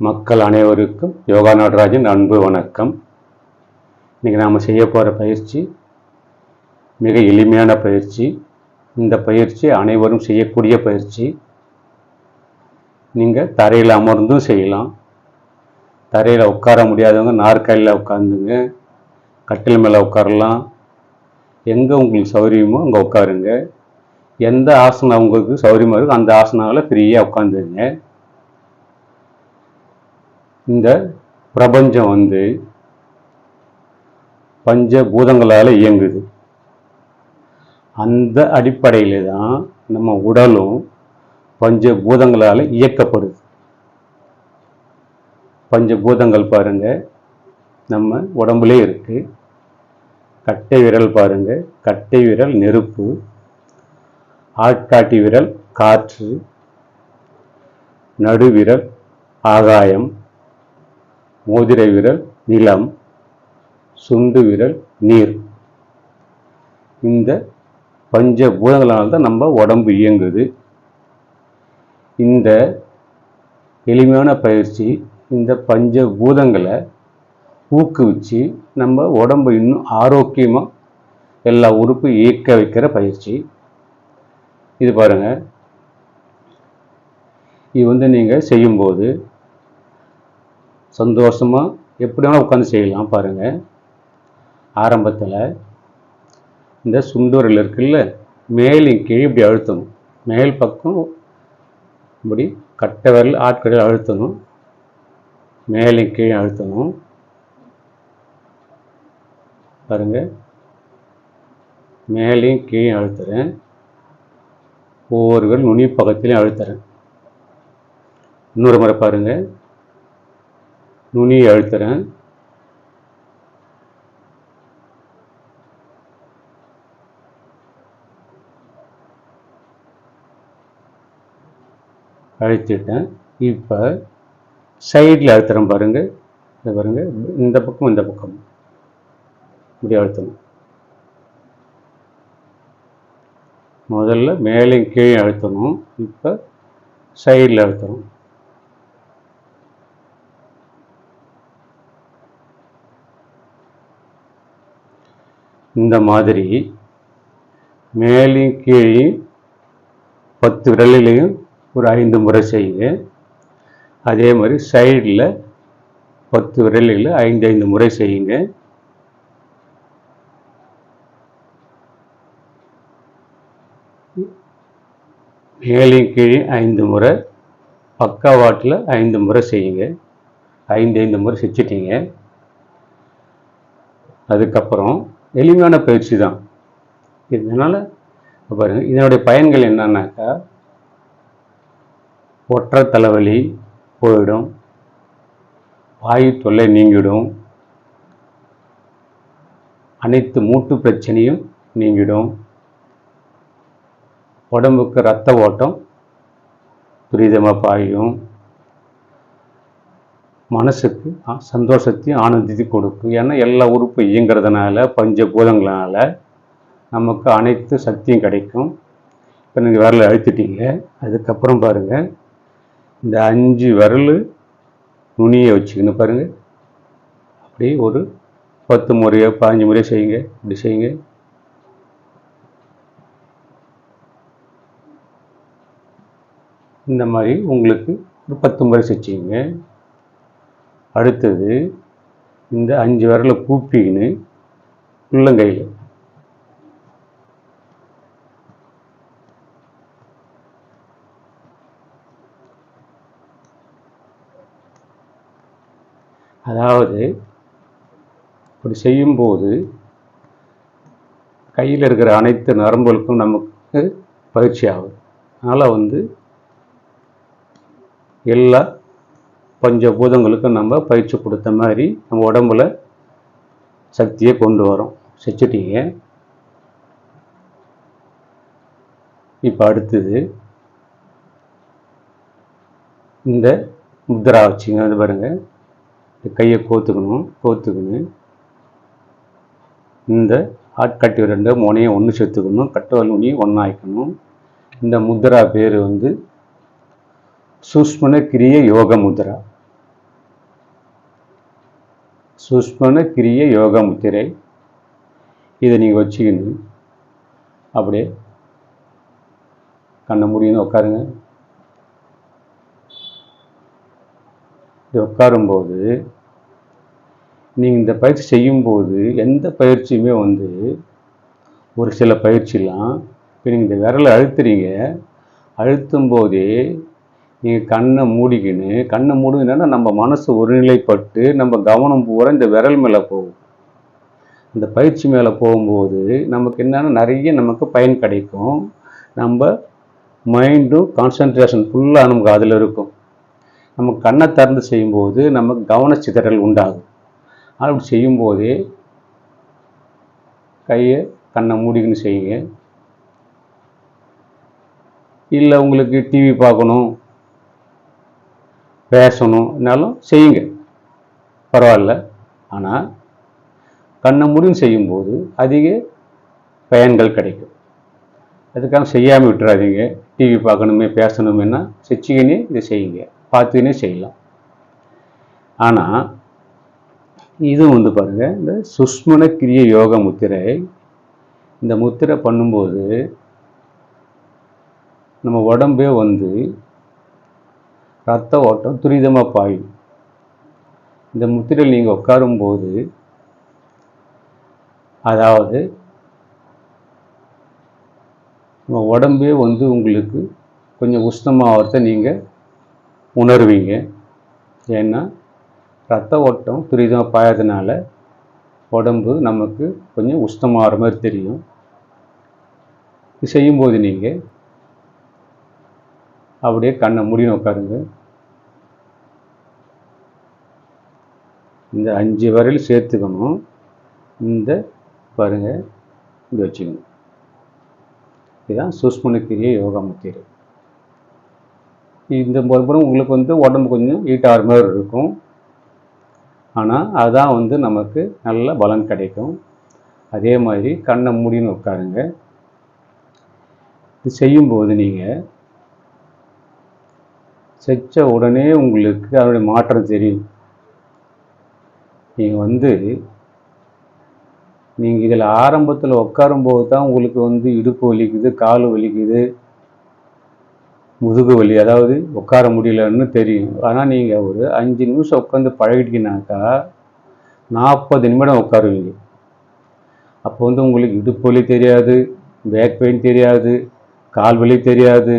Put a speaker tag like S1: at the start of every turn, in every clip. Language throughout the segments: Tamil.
S1: மக்கள் அனைவருக்கும் யோகா நடராஜன் அன்பு வணக்கம். இன்றைக்கி நாம் செய்ய போகிற பயிற்சி மிக எளிமையான பயிற்சி. இந்த பயிற்சி அனைவரும் செய்யக்கூடிய பயிற்சி. நீங்கள் தரையில் அமர்ந்தும் செய்யலாம். தரையில் உட்கார முடியாதவங்க நாற்காலியில் உட்காந்துங்க கட்டில் மேலே உட்காரலாம். எங்கே உங்களுக்கு சௌகரியமோ அங்கே உட்காருங்க. எந்த ஆசனம் உங்களுக்கு சௌகரியமாக இருக்கோ அந்த ஆசனாவில் ஃப்ரீயாக உட்காந்துருங்க. இந்த பிரபஞ்சம் வந்து பஞ்ச பூதங்களால் இயங்குது. அந்த அடிப்படையில் தான் நம்ம உடலும் பஞ்ச பூதங்களால் இயக்கப்படுது. பஞ்ச பூதங்கள் நம்ம உடம்புலே இருக்கு. கட்டை விரல் பாருங்க கட்டை விரல் நெருப்பு ஆட்காட்டி விரல் காற்று நடுவிரல் ஆகாயம். மோதிரை விரல் நிலம் சுண்டு விரல் நீர். இந்த பஞ்ச பூதங்களால் தான் நம்ம உடம்பு இயங்குது. இந்த எளிமையான பயிற்சி இந்த பஞ்ச பூதங்களை ஊக்குவிச்சு நம்ம உடம்பு இன்னும் ஆரோக்கியமாக எல்லா உறுப்பு இயக்க வைக்கிற பயிற்சி. இது பாருங்கள் இது வந்து நீங்கள் செய்யும்போது சந்தோஷமாக எப்படி வேணால் உட்காந்து செய்யலாம் பாருங்கள் ஆரம்பத்தில் இந்த சுண்டூரில் இருக்குல்ல மேலும் கீழே இப்படி அழுத்தணும். மேல் பக்கம் இப்படி கட்டை விரல் ஆட்கடையில் அழுத்தணும். மேலும் கீழே அழுத்தணும். பாருங்கள் மேலேயும் கீழே அழுத்துறேன். ஒவ்வொரு விரல் நுனி பக்கத்துலேயும் அழுத்துறேன். இன்னொரு முறை பாருங்கள் நுனியை அழுத்துறேன். அழுத்திட்டேன். இப்போ சைடில் அழுத்துறேன் பாருங்கள் இதை பாருங்கள் இந்த பக்கம் இந்த பக்கம். இப்படி அழுத்தணும். முதல்ல மேலே கீழே அழுத்தணும். இப்போ சைடில் அழுத்தணும். இந்த மாதிரி மேலையும் கீழே பத்து விரலிலையும் ஒரு ஐந்து முறை செய்யுங்க அதே மாதிரி சைடில் பத்து விரலில் ஐந்து ஐந்து முறை செய்யுங்க. மேலையும் கீழே ஐந்து முறை பக்கவாட்டில் ஐந்து முறை செய்யுங்க. ஐந்து ஐந்து முறை செஞ்சிட்டிங்க அதுக்கப்புறம் எளிமையான பயிற்சி தான். இதனால் பாருங்க இதனுடைய பயன்கள் என்னன்னாக்கா ஒற்றை தலைவலி போயிடும் வாயு தொல்லை நீங்கிடும் அனைத்து மூட்டு பிரச்சனையும் நீங்கிடும் உடம்புக்கு ரத்த ஓட்டம் துரிதமாக பாயும் மனசுக்கு ஆ- சந்தோஷத்தையும் ஆனந்தத்தையும் கொடுக்கும். ஏன்னா எல்லா உறுப்பு இயங்குறதுனால பஞ்சபூதங்களால நமக்கு அனைத்து சக்தியும் கிடைக்கும். இப்போ நீங்கள் விரலை அழுத்திட்டீங்க. அதுக்கப்புறம் பாருங்கள் இந்த அஞ்சு விரல் நுனியை வச்சுக்கணும் பாருங்கள் அப்படியே ஒரு பத்து முறையோ பதினஞ்சு முறையோ செய்யுங்க. இப்படி செய்யுங்க. இந்த மாதிரி உங்களுக்கு ஒரு பத்து முறை செஞ்சீங்க. அடுத்தது இந்த அஞ்சு விரலை கூப்பிக்கின்னு உள்ளங்கையில். அதாவது இப்படி செய்யும்போது கையில் இருக்கிற அனைத்து நரம்புகளுக்கும் நமக்கு பயிற்சி ஆகும். அதனால் வந்து எல்லா பஞ்சபூதங்களுக்கு நம்ம பயிற்சி கொடுத்த மாதிரி நம்ம உடம்புல சக்தியை கொண்டு வரோம். செச்சுட்டீங்க. இப்போ அடுத்தது இந்த முத்ரா வச்சுங்க. அது பாருங்கள் இந்த கையை கோத்துக்கணும் கோத்துக்கணும் இந்த ஆட்கட்டி ரெண்டு முனையை ஒன்று சேர்த்துக்கணும். கட்டவல் நுனியை ஒன்றாக்கணும் இந்த முத்ரா பேர் வந்து சூஷ்மன கிரிய யோக முத்ரா. சுஷ்மன கிரிய யோகா முத்திரை இதை நீங்கள் வச்சுக்கணும். அப்படியே கண்ணை முடியும்னு உட்காருங்க. இது உட்காரும்போது நீங்கள் இந்த பயிற்சி செய்யும்போது எந்த பயிற்சியுமே வந்து ஒரு சில பயிற்சிலாம் இப்போ நீங்கள் இந்த விரலை அழுத்துறீங்க. அழுத்தும் போதே நீங்கள் கண்ணை மூடிக்கின்னு கண்ணை மூடுங்கன்னா நம்ம மனசு ஒருநிலைப்பட்டு நம்ம கவனம் பூரா இந்த விரல் மேலே போகும். இந்த பயிற்சி மேலே போகும்போது நமக்கு என்னென்னா நிறைய நமக்கு பயன் கிடைக்கும். நம்ம மைண்டும் கான்சன்ட்ரேஷன் ஃபுல்லாக நமக்கு அதில் இருக்கும். நம்ம கண்ணை திறந்து செய்யும்போது நமக்கு கவனச்சிதறல் உண்டாகும். அப்படி செய்யும்போதே கையை கண்ணை மூடிக்கின்னு செய்யுங்க. இல்லை உங்களுக்கு டிவி பார்க்கணும். பேசணும்னாலும் செய்யுங்க. பரவாயில்ல. ஆனால் கண்ணை முடியும் செய்யும்போது அதிக பயன்கள் கிடைக்கும். அதுக்காக செய்யாமல் விட்டுறாதீங்க. டிவி பார்க்கணுமே பேசணுமேனா செச்சுக்கினே இதை செய்யுங்க. பார்த்துக்கினே செய்யலாம். ஆனால் இது வந்து பாருங்கள் இந்த சுஷ்மன கிரிய யோக முத்திரை இந்த முத்திரை பண்ணும்போது நம்ம உடம்பே வந்து ரத்த ஓட்டம் துரிதமாக பாயும். இந்த முத்திரையில் நீங்கள் உட்காரும்போது அதாவது உங்கள் உடம்பே வந்து உங்களுக்கு கொஞ்சம் உஷ்ணமாகறத நீங்கள் உணர்வீங்க. ஏன்னா ரத்த ஓட்டம் துரிதமாக பாயாதனால உடம்பு நமக்கு கொஞ்சம் உஷ்ணமாகிற மாதிரி தெரியும். இது செய்யும்போது நீங்கள் அப்படியே கண்ணை முடின்னு உட்காருங்க. இந்த அஞ்சு வரையில் சேர்த்துக்கணும். இந்த பாருங்க இப்படி வச்சுக்கணும். இதுதான் சுஷ்மனுக்கிரிய யோகா முத்திரை இந்த மறுபுறம் உங்களுக்கு வந்து உடம்பு கொஞ்சம் ஈட்டாகிற மாதிரி இருக்கும். ஆனால் அதுதான் வந்து நமக்கு நல்ல பலன் கிடைக்கும். அதே மாதிரி கண்ணை மூடின்னு உட்காருங்க. இது செய்யும்போது நீங்கள் செச்ச உடனே உங்களுக்கு அதனுடைய மாற்றம் தெரியும். நீங்கள் வந்து நீங்கள் இதில் ஆரம்பத்தில் உட்காரும்போது தான் உங்களுக்கு வந்து இடுப்பு வலிக்குது கால் வலிக்குது முதுகு வலி அதாவது உட்கார முடியலன்னு தெரியும். ஆனால் நீங்கள் ஒரு அஞ்சு நிமிஷம் உட்காந்து பழகிட்டீங்கனாக்கா நாற்பது நிமிடம் உட்காருவீங்க. அப்போ வந்து உங்களுக்கு இடுப்பு வலி தெரியாது பேக் பெயின் தெரியாது கால் வலி தெரியாது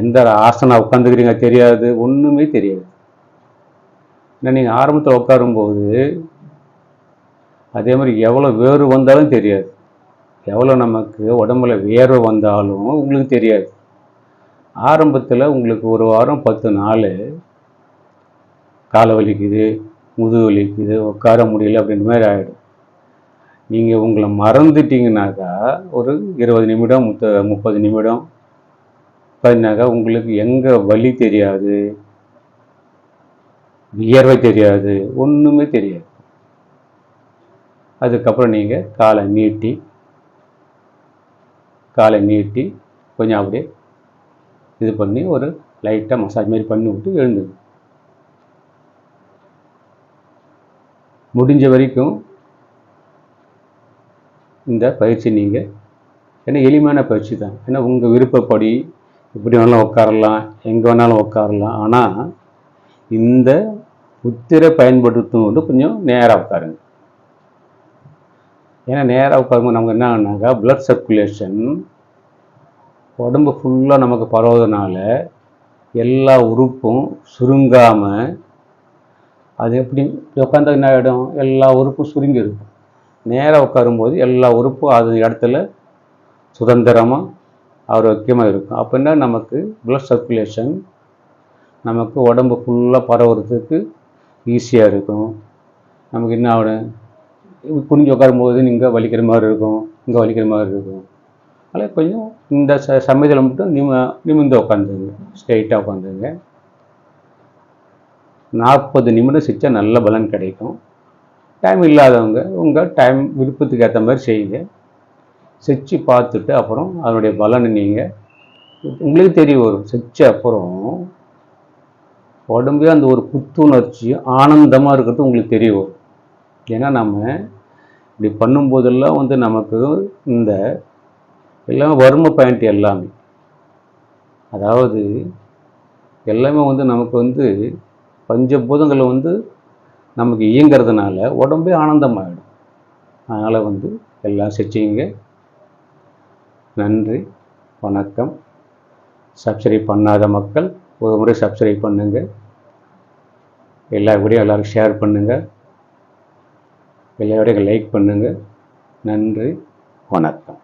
S1: எந்த ஆசனம் உட்காந்துக்கிறீங்க தெரியாது ஒன்றுமே தெரியாது. ஏன்னா நீங்கள் ஆரம்பத்தில் உட்காரும்போது அதே மாதிரி எவ்வளோ வேர்வு வந்தாலும் தெரியாது. எவ்வளோ நமக்கு உடம்புல வேர்வை வந்தாலும் உங்களுக்கு தெரியாது. ஆரம்பத்தில் உங்களுக்கு ஒரு வாரம் பத்து நாள் காலை வலிக்குது முதுகு வலிக்குது உட்கார முடியல அப்படின்ற மாதிரி ஆகிடும் நீங்கள் உங்களை மறந்துட்டீங்கனாக்கா ஒரு இருபது நிமிடம் முத்த முப்பது நிமிடம் அப்படின்னாக்கா உங்களுக்கு எங்கே வலி தெரியாது. வியர்வை தெரியாது. ஒன்றுமே தெரியாது. அதுக்கப்புறம் நீங்கள் காலை நீட்டி காலை நீட்டி கொஞ்சம் அப்படியே இது பண்ணி ஒரு லைட்டாக மசாஜ் மாதிரி பண்ணி விட்டு எழுந்துடும் முடிஞ்ச வரைக்கும் இந்த பயிற்சி நீங்கள் ஏன்னா எளிமையான பயிற்சி தான். ஏன்னா உங்கள் விருப்பப்படி எப்படி வேணாலும் உட்காரலாம் எங்கே வேணாலும் உட்காரலாம். ஆனால் இந்த உத்திரை பயன்படுத்தும் வந்து கொஞ்சம் நேராக உட்காருங்க. ஏன்னா நேராக உட்காரும்போது நமக்கு என்ன ஆகுனாக்கா பிளட் சர்க்குலேஷன் உடம்பு ஃபுல்லாக நமக்கு பரவுறதுனால எல்லா உறுப்பும் சுருங்காமல் அது எப்படி உட்காந்தா என்ன ஆகிடும் எல்லா உறுப்பும் சுருங்கி இருக்கும் நேராக உட்காரும்போது எல்லா உறுப்பும் அது இடத்துல சுதந்திரமாக ஆரோக்கியமாக இருக்கும். அப்படின்னா நமக்கு பிளட் சர்க்குலேஷன் நமக்கு உடம்பு ஃபுல்லாக பரவுறதுக்கு ஈஸியாக இருக்கும். நமக்கு என்ன ஆகணும் குனிஞ்சு உட்காரும்போது இங்கே வலிக்கிற மாதிரி இருக்கும் இங்கே வலிக்கிற மாதிரி இருக்கும். அதில் கொஞ்சம் இந்த ச சமயத்தில் மட்டும் நிம நிமிர்ந்து உட்காந்துங்க ஸ்ட்ரெயிட்டாக உட்காந்துங்க நாற்பது நிமிடம் சிரித்தா நல்ல பலன் கிடைக்கும். டைம் இல்லாதவங்க உங்கள் டைம் விருப்பத்துக்கு ஏற்ற மாதிரி செய்யுங்க. செச்சு பார்த்துட்டு அப்புறம் அதனுடைய பலனை நீங்கள் உங்களுக்கு தெரிய வரும் செச்ச அப்புறம் உடம்பே அந்த ஒரு புத்துணர்ச்சி ஆனந்தமாக இருக்கிறது உங்களுக்கு தெரிய வரும் ஏன்னா நம்ம இப்படி பண்ணும்போதெல்லாம் வந்து நமக்கு இந்த எல்லாமே வறுமை பாயிண்ட் எல்லாமே. அதாவது எல்லாமே வந்து நமக்கு வந்து பஞ்சபூதங்களை வந்து நமக்கு இயங்கிறதுனால உடம்பே ஆனந்தமாகிடும் அதனால் வந்து எல்லாம் செஞ்சீங்க நன்றி வணக்கம். சப்ஸ்கிரைப் பண்ணாத மக்கள் ஒரு முறை சப்ஸ்கிரைப் பண்ணுங்கள் எல்லா வீடியோ எல்லாருக்கும் ஷேர் பண்ணுங்கள் எல்லா லைக் பண்ணுங்கள் நன்றி வணக்கம்.